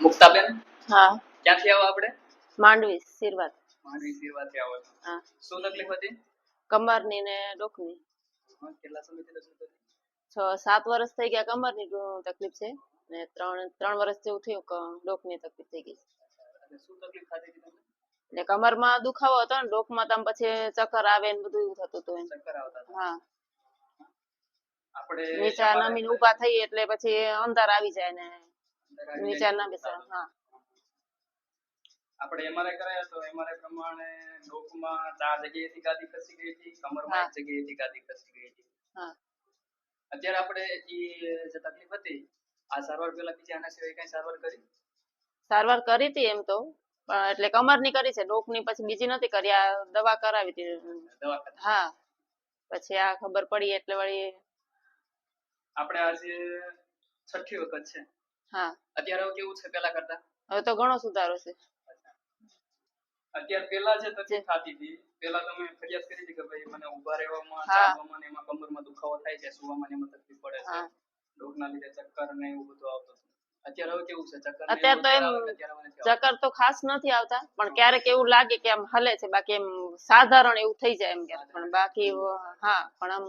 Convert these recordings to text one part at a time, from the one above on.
મુક્તાબેન? હા. ક્યાંથી આવો આપણે? માંડવી શીરવાત માંડવી સેવાથી આવો હા. શું તકલીફ હતી? કમરની ને ડોકની. કેટલા સમયથી તકલીફ હતી? છ સાત વર્ષ થઈ ગયા કમરની તકલીફ છે. ને ત્રણ ત્રણ વર્ષ જેવું થયું ડોકની તકલીફ થઈ ગઈ શું તકલીફ હતી તમને? ને કમરમાં દુખાવો હતો ને ડોકમાં તમ પછી ચક્કર આવે ને બધું એવું થતું હતું ચક્કર આવતા હા. આપણે નીચા નમીને ઊભા થઈ એટલે પછી અંધાર આવી જાય ને. આવી ના હા આપણે એમઆરઆઈ કરાયા તો એમઆરઆઈ પ્રમાણે ડોકમાં ચાર જગ્યાએથી ગાદી ખસી ગઈ હતી કમરમાં. એક જગ્યાએથી ગાદી ખસી ગઈ હતી. હા. અત્યારે આપણે ઈ જે તકલીફ હતી આ સારવાર પહેલા બીજી આના સિવાય કઈ સારવાર કરી? સારવાર કરી હતી એમ તો એટલે કમરની કરી છે ડોકની પછી બીજી નથી કરી આ દવા કરાવી હતી. દવા હા. પછી આ ખબર પડી એટલે વળી આપણે આજે છઠ્ઠી વખત છે. હા. અત્યારે હવે કેવું છે પેલા કરતા? હવે તો ઘણો સુધારો છે. અત્યારે પેલા જે તકલીફ થતી હતી પેલા તમે ફરિયાદ કરી હતી કે ભાઈ મને ઊભા રહેવામાં ચાલવામાં ને એમાં કમરમાં દુખાવો થાય છે સુવામાં ને એમાં તકલીફ પડે છે. રોગના લીધે ચક્કર ને એવું બધું આવતું અત્યારે હવે કેવું છે? ચક્કર અત્યારે તો એમ ચક્કર તો ખાસ નથી આવતા પણ ક્યારેક એવું લાગે કે આમ હલે છે બાકી એમ સાધારણ એવું થઈ જાય એમ ક્યારેક. પણ બાકી હા પણ આમ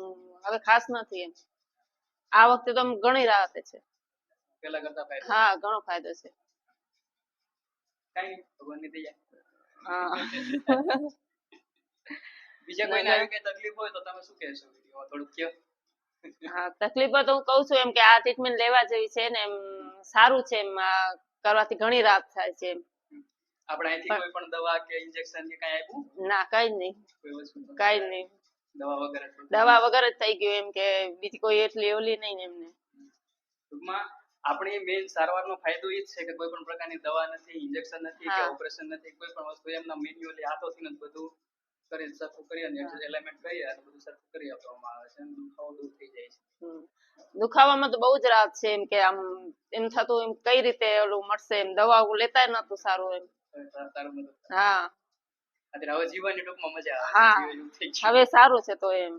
હવે ખાસ નથી એમ. આ વખતે તો આમ ઘણી રાહત છે. પેલા કરતા ફાયદો હા ઘણો ફાયદો છે. કઈ ભગવાનની દયા. હા. બીજા કોઈને આવી કઈ તકલીફ હોય તો તમે શું કહેશો વીડિયો થોડુંક કયો? હા તકલીફો તો હું કઉ છું એમ કે આ ટ્રીટમેન્ટ લેવા જેવી છે ને એમ સારું છે એમ કરવાથી ઘણી રાહત થાય છે એમ. આપણે અહીંથી કોઈ પણ દવા કે ઇન્જેક્શન કે કઈ આપ્યું? ના કઈ નહીં. કઈ નહીં. દવા વગર દવા વગર જ થઈ ગયું એમ કે બીજી કોઈ એટલી ઓલી નહીં એમને. ટૂંકમાં આપણી મેઇન સારવારનો ફાયદો એ જ છે કે કોઈ પણ પ્રકારની દવા નથી ઇન્જેક્શન નથી કે ઓપરેશન નથી કોઈ પણ વસ્તુ એમના મેન્યુઅલી હાથોથી જ બધું કરી સરખું કરી અને એલિમેન્ટ કરી અને બધું સરખું કરી આપવામાં આવે છે. દુખાવો દૂર થઈ જાય છે. દુખાવામાં તો બહુ જ રાહત છે એમ કે આમ એમ થતું એમ કઈ રીતે ઓલું મળશે એમ? દવાઓ લેતા નતું સારું એમ. હા. હવે જીવવાની ટૂંકમાં મજા આવે. હા. હવે સારું છે તો એમ.